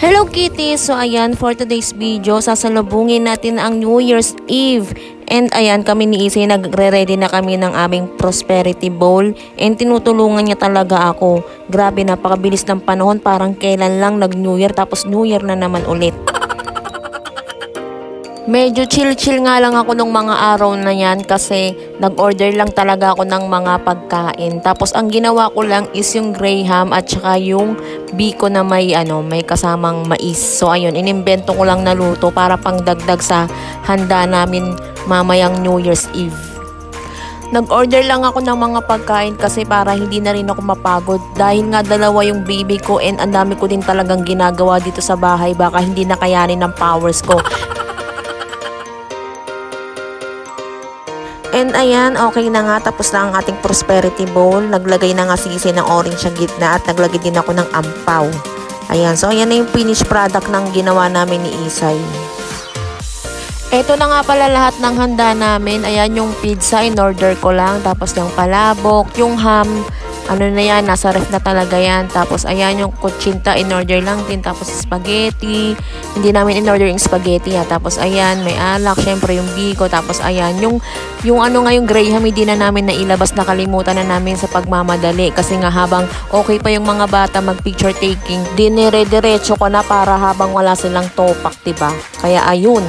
Hello Kitty! So ayan, for today's video, sasalubungin natin ang New Year's Eve. And ayan, kami ni Isay nagre-ready na kami ng aming prosperity bowl. And tinutulungan niya talaga ako. Grabe, napakabilis ng panahon. Parang kailan lang nag-New Year, tapos New Year na naman ulit. Medyo chill-chill nga lang ako nung mga araw na yan kasi nag-order lang talaga ako ng mga pagkain. Tapos ang ginawa ko lang is yung graham at saka yung biko na may ano, may kasamang mais. So ayun, inimbento ko lang na luto para pangdagdag sa handa namin mamayang New Year's Eve. Nag-order lang ako ng mga pagkain kasi para hindi na rin ako mapagod dahil nga dalawa yung baby ko and ang dami ko din talagang ginagawa dito sa bahay baka hindi na kayanin ng powers ko. And ayan, okay na nga. Tapos na ang ating prosperity bowl. Naglagay na nga si Isay ng orange sa gitna at naglagay din ako ng ampaw. Ayan, so ayan na yung finished product ng ginawa namin ni Isay. Ito na nga pala lahat ng handa namin. Ayan yung pizza, in order ko lang. Tapos yung palabok, yung ham, ano na yan, nasa ref na talaga yan. Tapos ayan yung kutsinta, in order lang din. Tapos spaghetti, hindi namin in order yung spaghetti ha. Tapos ayan, may alak, syempre yung biko. Tapos ayan, yung, yung ano nga yung graham, hindi na namin nailabas, nakalimutan na namin sa pagmamadali. Kasi nga habang okay pa yung mga bata mag-picture taking, dinire-diretso ko na para habang wala silang topak, ba Kaya ayun,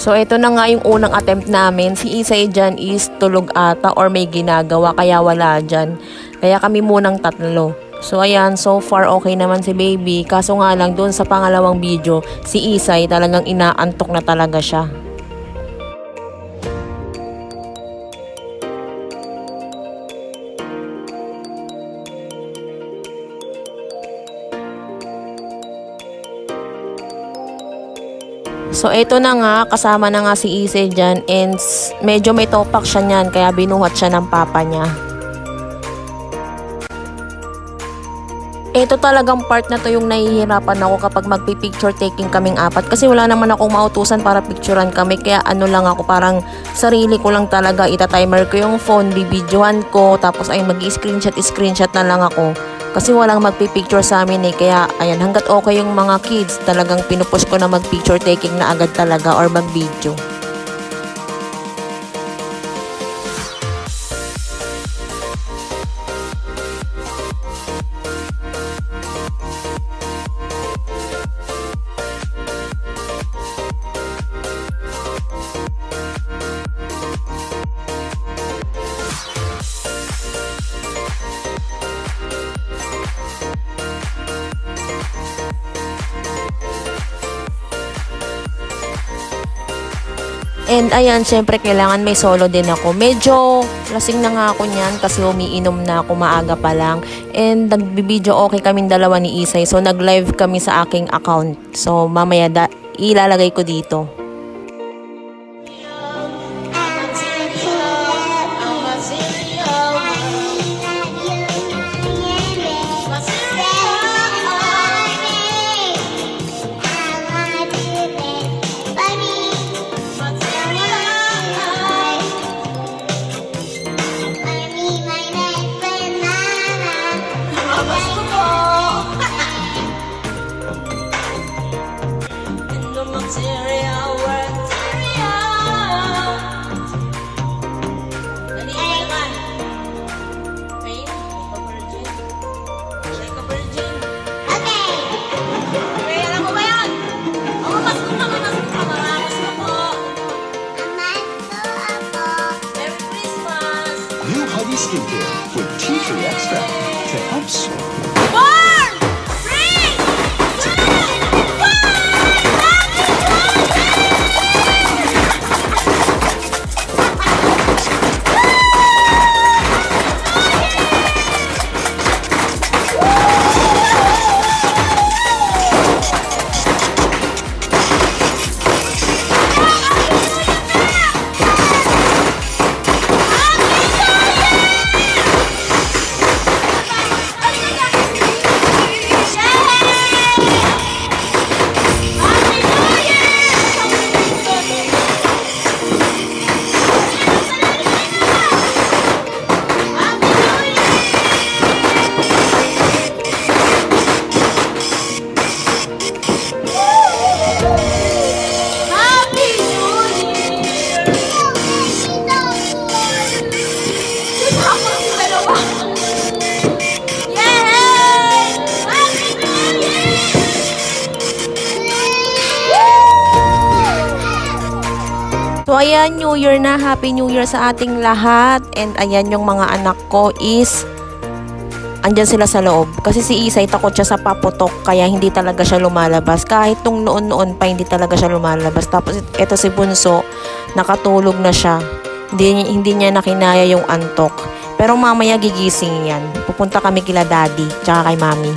So, ito na nga yung unang attempt namin. Si Isay dyan is tulog ata or may ginagawa kaya wala dyan. Kaya kami munang tatlo. So, ayan, so far okay naman si baby. Kaso nga lang, doon sa pangalawang video, si Isay talagang inaantok na talaga siya. So, ito na nga, kasama na nga si Ise dyan and medyo may topak siya niyan kaya binuhat siya ng papa niya. Ito talagang part na to yung nahihirapan ako kapag magpi-picture taking kaming apat kasi wala naman akong mautusan para picturean kami kaya ano lang ako parang sarili ko lang talaga ita-timer ko yung phone, bibidyohan ko tapos ay mag-screenshot screenshot na lang ako kasi walang magpi-picture sa amin eh kaya ayan hanggat okay yung mga kids talagang pinupush ko na mag-picture taking na agad talaga or mag-video. And ayan, syempre kailangan may solo din ako. Medyo lasing na nga ako niyan kasi umiinom na ako maaga pa lang. And nagbibideo okay kaming dalawa ni Isay. So nag-live kami sa aking account. So mamaya da- ilalagay ko dito. Ayan, New Year na. Happy New Year sa ating lahat. And ayan, yung mga anak ko is andyan sila sa loob. Kasi si Isay takot siya sa paputok kaya hindi talaga siya lumalabas. Kahit nung noon-noon pa hindi talaga siya lumalabas. Tapos ito si Bunso, nakatulog na siya. Hindi, hindi niya nakinaya yung antok. Pero mamaya gigising yan. Pupunta kami kila daddy tsaka kay mami.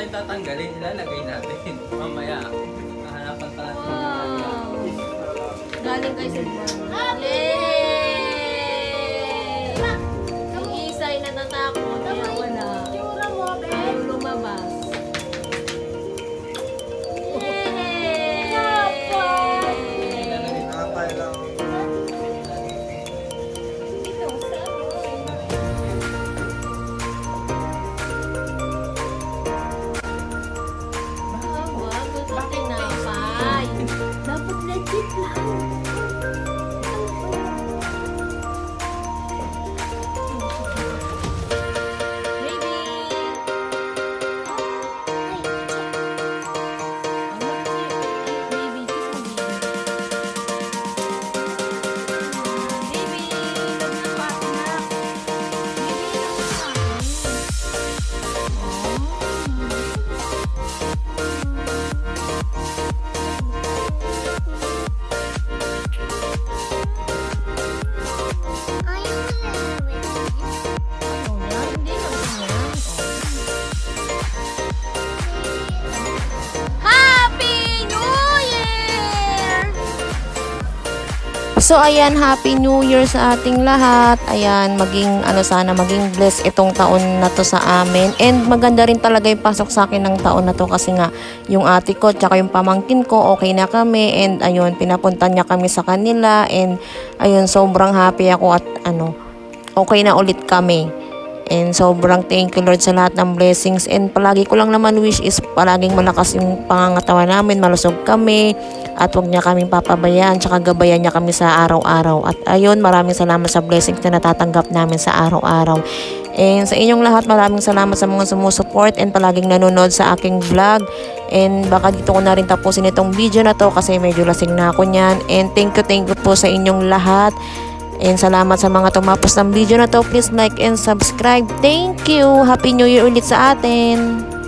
Tayong tatanggalin, ilalagay natin. Mamaya, hahanapan pa natin. Wow! Galing kay Silvan. So ayan, Happy New Year sa ating lahat. Ayan, maging ano sana, maging blessed itong taon na to sa amin. And maganda rin talaga yung pasok sa akin ng taon na to kasi nga yung ate ko tsaka yung pamangkin ko okay na kami and ayun, pinapunta niya kami sa kanila and ayun, sobrang happy ako at ano, okay na ulit kami. And sobrang thank you Lord sa lahat ng blessings. And palagi ko lang naman wish is palaging malakas yung pangangatawa namin, malusog kami, at huwag niya kaming papabayaan, tsaka gabayan niya kami sa araw-araw. At ayun, maraming salamat sa blessings na natatanggap namin sa araw-araw. And sa inyong lahat, maraming salamat sa mga sumusuport and palaging nanonood sa aking vlog. And baka dito ko na rin tapusin itong video na to kasi medyo lasing na ako niyan. And thank you, thank you po sa inyong lahat. And salamat sa mga tumapos ng video na to. Please like and subscribe. Thank you. Happy New Year ulit sa atin.